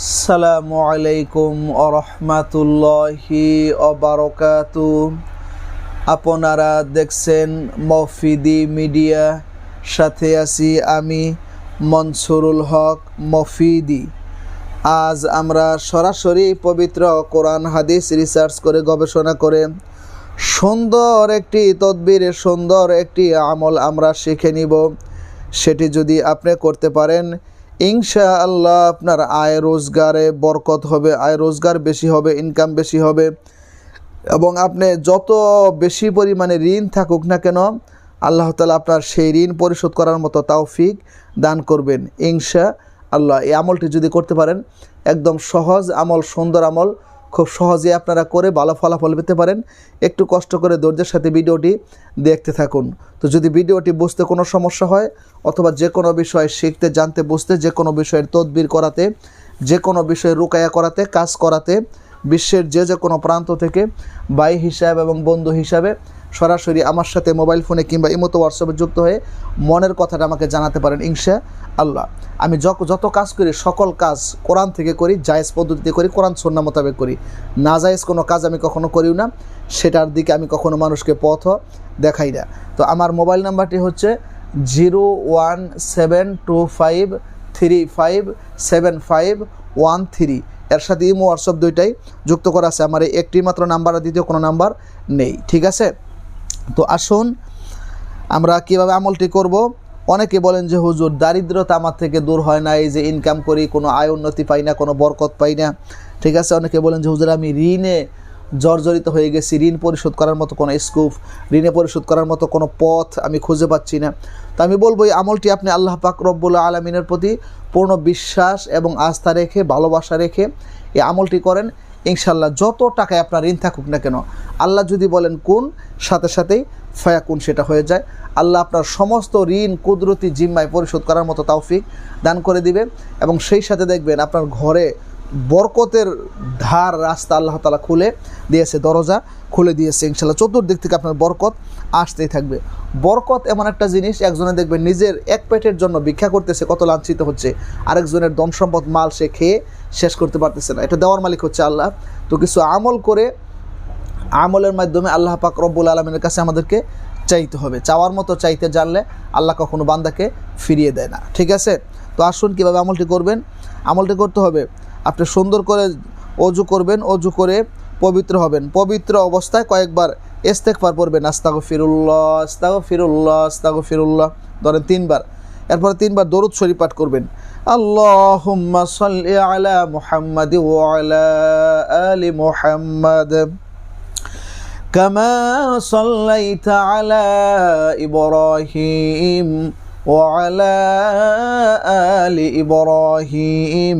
আসসালামু আলাইকুম আরহামাতুল্লাহি অবারকাতু আপনারা দেখছেন মফিদি মিডিয়া, সাথে আছি আমি মনসুরুল হক মফিদি। আজ আমরা সরাসরি পবিত্র কোরআন হাদিস রিসার্চ করে গবেষণা করে সুন্দর একটি তদবির, সুন্দর একটি আমল আমরা শিখে নিব। সেটি যদি আপনি করতে পারেন ইনশা আল্লাহ আপনার আয় রোজগারে বরকত হবে, আয় রোজগার বেশি হবে ইনকাম বেশি হবে এবং আপনি যত বেশি পরিমাণে ঋণ থাকুক না কেন, আল্লাহ তালা আপনার সেই ঋণ পরিশোধ করার মতো তাওফিক দান করবেন ইনশা আল্লাহ এই আমলটি যদি করতে পারেন, একদম সহজ আমল, সুন্দর আমল খুব সহজে আপনারা করে ভালো ফলাফল পেতে পারেন। একটু কষ্ট করে ধৈর্যের সাথে ভিডিওটি দেখতে থাকুন। তো যদি ভিডিওটি বুঝতে কোনো সমস্যা হয় অথবা যে কোনো বিষয় শিখতে, জানতে, বুঝতে যে কোনো বিষয়ের তদবির করাতে, যে কোনো বিষয়ে রুকায়া করাতে, কাজ করাতে, বিশ্বের যে যে কোনো প্রান্ত থেকে ভাই হিসাব এবং বন্ধু হিসাবে সরাসরি আমার সাথে মোবাইল ফোনে কিংবা ইমতো হোয়াটসঅ্যাপে যুক্ত হয়ে মনের কথাটা আমাকে জানাতে পারেন ইনশা আল্লাহ। আমি যত যত কাজ করি, সকল কাজ কোরআন থেকে করি, জায়েজ পদ্ধতিতে করি, কোরআন সন্না মোতাবেক করি। না জায়েজ কোনো কাজ আমি কখনো করিও না, সেটার দিকে আমি কখনো মানুষকে পথ দেখাই না। তো আমার মোবাইল নাম্বারটি হচ্ছে zero one seven two five three five seven five one three. এর সাথে ইমো হোয়াটসঅ্যাপ দুইটাই যুক্ত করা আছে। আমার এই একটি মাত্র নাম্বার দ্বিতীয় কোনো নাম্বার নেই। ঠিক আছে? তো আসুন, আমরা কীভাবে আমলটি করব? অনেকে বলেন যে, হুজুর, দারিদ্রতা আমার থেকে দূর হয় না, এই যে ইনকাম করি, কোনো আয় উন্নতি পাই না, কোনো বরকত পাই না। ঠিক আছে, অনেকে বলেন যে, হুজুর, আমি ঋণে জর্জরিত হয়ে গেছি, ঋণ পরিশোধ করার মতো কোনো স্কুপ ঋণে পরিশোধ করার মতো কোনো পথ আমি খুঁজে পাচ্ছি না। তো আমি বলব, এই আমলটি আপনি আল্লাহ পাক রব্বুল আলমিনের প্রতি পূর্ণ বিশ্বাস এবং আস্থা রেখে, ভালোবাসা রেখে, এই আমলটি করেন। ইনশাল্লাহ যত টাকায় আপনার ঋণ থাকুক না কেন, আল্লাহ যদি বলেন কোন, সাথে সাথেই ফয়াকুন সেটা হয়ে যায়। আল্লাহ আপনার সমস্ত ঋণ, কুদরতি জিম্মায় পরিশোধ করার মতো তাওফিক দান করে দিবে এবং সেই সাথে দেখবেন আপনার ঘরে বরকতের ধার রাস্তা আল্লাহ তালা খুলে দিয়েছে, দরজা খুলে দিয়েছে ইনশাল্লাহ চতুর্দিক থেকে আপনার বরকত আসতেই থাকবে। বরকত এমন একটা জিনিস, একজনে দেখবেন নিজের এক পেটের জন্য ভিক্ষা করতেছে, কত লাঞ্ছিত হচ্ছে। আরেকজনের ধন সম্পদ মাল সে খেয়ে শেষ করতে পারতেছে না। এটা দেওয়ার মালিক হচ্ছে আল্লাহ। তো কিছু আমল করে, আমলের মাধ্যমে আল্লাহ পাক রব্বুল আলমিনের কাছে আমাদেরকে চাইতে হবে। চাওয়ার মতো চাইতে জানলে আল্লাহ কখনো বান্দাকে ফিরিয়ে দেয় না। ঠিক আছে? তো আসুন কীভাবে আমলটি করবেন। আমলটি করতে হবে আপনি সুন্দর করে অজু করবেন অজু করে পবিত্র হবেন পবিত্র অবস্থায় কয়েকবার ইস্তেকবার পড়বেন আস্তাগ ফিরুল্লাহ আস্তাগ ফিরুল্লাহ আস্তাগ ফিরুল্লাহ ধরেন তিনবার এরপরে তিনবার দরুদ শরীফ পাঠ করবেন আল্লাহুম্মা সাল্লি আলা মুহাম্মাদি ওয়া আলা আলি মুহাম্মাদ كما صليت على إبراهيم وعلى آل إبراهيم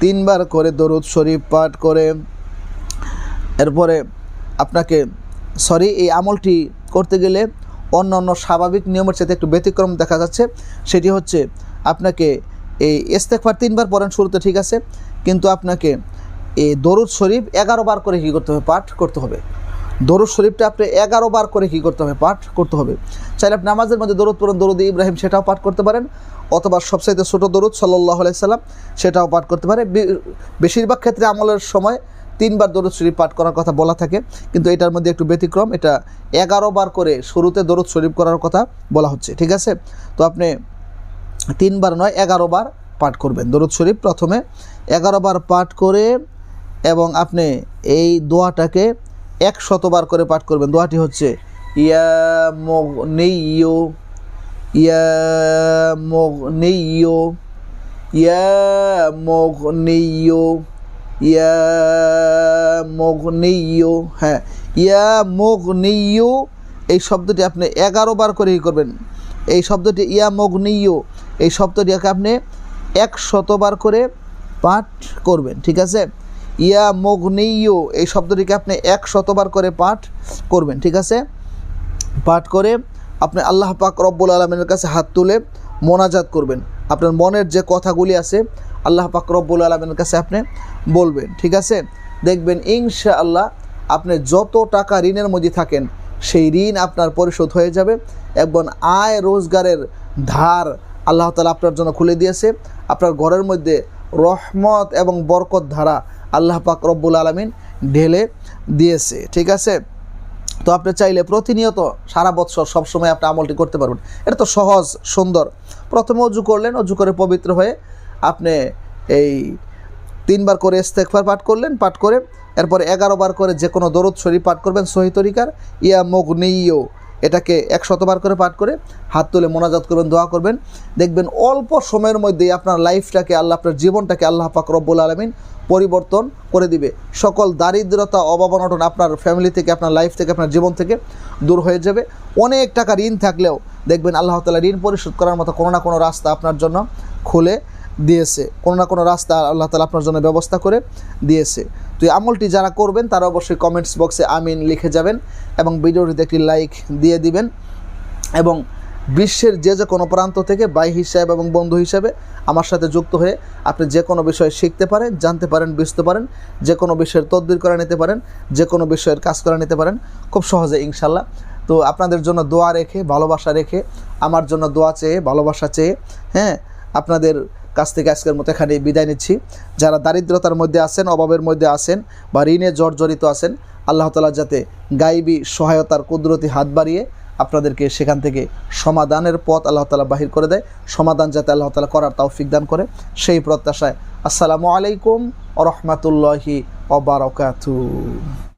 তিনবার করে দরুদ শরীফ পাঠ করে। এরপরে আপনাকে, সরি, এই আমলটি করতে গেলে অন্য অন্য স্বাভাবিক নিয়মের সাথে একটু ব্যতিক্রম দেখা যাচ্ছে। সেটি হচ্ছে আপনাকে এই ইস্তেকফার তিনবার পড়েন শুরুতে, ঠিক আছে? কিন্তু আপনাকে এই দরুদ শরীফ এগারো বার করে কী করতে হবে? পাঠ করতে হবে। দরুদ শরীফটা আপনি এগারো বার করে কী করতে হবে? পাঠ করতে হবে। চাইলে আপনি নামাজের মধ্যে দরুদ পড়েন, দরুদ ইব্রাহিম সেটাও পাঠ করতে পারেন, অথবা সবচাইতে ছোটো দরুদ সাল্লাহ সাল্লাম সেটাও পাঠ করতে পারে বেশিরভাগ ক্ষেত্রে আমলের সময় তিনবার দরুদ শরীফ পাঠ করার কথা বলা থাকে, কিন্তু এটার মধ্যে একটু ব্যতিক্রম, এটা এগারো বার করে শুরুতে দরুদ শরীফ করার কথা বলা হচ্ছে, ঠিক আছে? তো আপনি তিনবার নয়, এগারো বার পাঠ করবেন দরুদ শরীফ প্রথমে। এগারো বার পাঠ করে এবং আপনি এই দোয়াটাকে এক শতবার করে পাঠ করবেন। দোয়াটি হচ্ছে, ইয়া মগ নেইয়ো ইয়া মগ নেইয়ো ইয়া মগ নেইয়ো ইয়া মগ নেইয়ো হ্যাঁ ইয়া মগ নেইয়ো এই শব্দটি আপনি এগারো বার করে ই করবেন। এই শব্দটি, ইয়া মগ নেইয়ো এই শব্দটিকে আপনি এক শতবার করে পাঠ করবেন, ঠিক আছে? ইয়া মগ্নিয় এই শব্দটিকে আপনি এক শতবার করে পাঠ করবেন, ঠিক আছে? পাঠ করে আপনি আল্লাহ পাক রব্বুল আলমিনের কাছে হাত তুলে মোনাজাত করবেন। আপনার মনের যে কথাগুলি আছে, আল্লাহ পাক রব্বুল আলমিনের কাছে আপনি বলবেন, ঠিক আছে? দেখবেন ইনশা আল্লাহ আপনি যত টাকা ঋণের মধ্যে থাকেন, সেই ঋণ আপনার পরিশোধ হয়ে যাবে এবং আয় রোজগারের ধার আল্লাহ তালা আপনার জন্য খুলে দিয়েছে। আপনার ঘরের মধ্যে রহমত এবং বরকত ধারা আল্লাহ পাক রব্বুল আলমিন ঢেলে দিয়েছে, ঠিক আছে? তো আপনি চাইলে প্রতিনিয়ত সারা বৎসর সবসময় আপনি আমলটি করতে পারবেন। এটা তো সহজ, সুন্দর। প্রথমে অজু করলেন, অজু করে পবিত্র হয়ে আপনি এই তিনবার করে ইস্তেকফার পাঠ করলেন, পাঠ করে এরপরে এগারো বার করে যে কোনো দরদ শরীফ পাঠ করবেন, সহি তরিকার। ইয়া মগ্নিয় এটাকে এক শতবার করে পাঠ করে হাত তুলে মোনাজাত করবেন দোয়া করবেন। দেখবেন অল্প সময়ের মধ্যেই আপনার লাইফটাকে আল্লাহ, আপনার জীবনটাকে আল্লাহ পাক রব্বুল আলমিন পরিবর্তন করে দিবে। সকল দারিদ্রতা অভাব অনটন আপনার ফ্যামিলি থেকে, আপনার লাইফ থেকে, আপনার জীবন থেকে দূর হয়ে যাবে। অনেক টাকা ঋণ থাকলেও দেখবেন আল্লাহ তালা ঋণ পরিশোধ করার মতো কোনো না কোনো রাস্তা আপনার জন্য খুলে দিয়েছে। কোনো না কোনো রাস্তা আল্লাহ তালা আপনার জন্য ব্যবস্থা করে দিয়েছে। তো এই আমলটি যারা করবেন, তারা অবশ্যই কমেন্টস বক্সে আমিন লিখে যাবেন এবং ভিডিওটিতে একটি লাইক দিয়ে দিবেন এবং বিশ্বের যে যে কোনো প্রান্ত থেকে বাই হিসাবে এবং বন্ধু হিসাবে আমার সাথে যুক্ত হয়ে আপনি যে কোনো বিষয় শিখতে পারেন, জানতে পারেন, বুঝতে পারেন, যে কোনো বিষয়ের তদবির করে নিতে পারেন, যে কোনো বিষয়ের কাজ করে নিতে পারেন, খুব সহজে ইনশাল্লাহ তো আপনাদের জন্য দোয়া রেখে, ভালোবাসা রেখে, আমার জন্য দোয়া চেয়ে, ভালোবাসা চেয়ে হ্যাঁ আপনাদের কাছ থেকে আজকের মতো এখানে বিদায় নিচ্ছি। যারা দারিদ্রতার মধ্যে আছেন, অভাবের মধ্যে আছেন বা ঋণে জর্জরিত আছেন, আল্লাহ তালা যাতে গাইবী, সহায়তার কুদরতি হাত বাড়িয়ে আপনাদেরকে সেখান থেকে সমাধানের পথ আল্লাহ তালা বাহির করে দেয়। সমাধান যাতে আল্লাহ তালা করার তৌফিক দান করে। সেই প্রত্যাশায় আসসালামু আলাইকুম রহমতুল্লাহি অবরাকাতু